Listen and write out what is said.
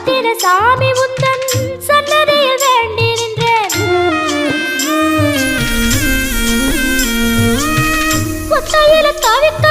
சமுத்திர சாமி முந்தன் சன்னதியில் வேண்டி நின்றேன். ஒத்தையில தவிக்க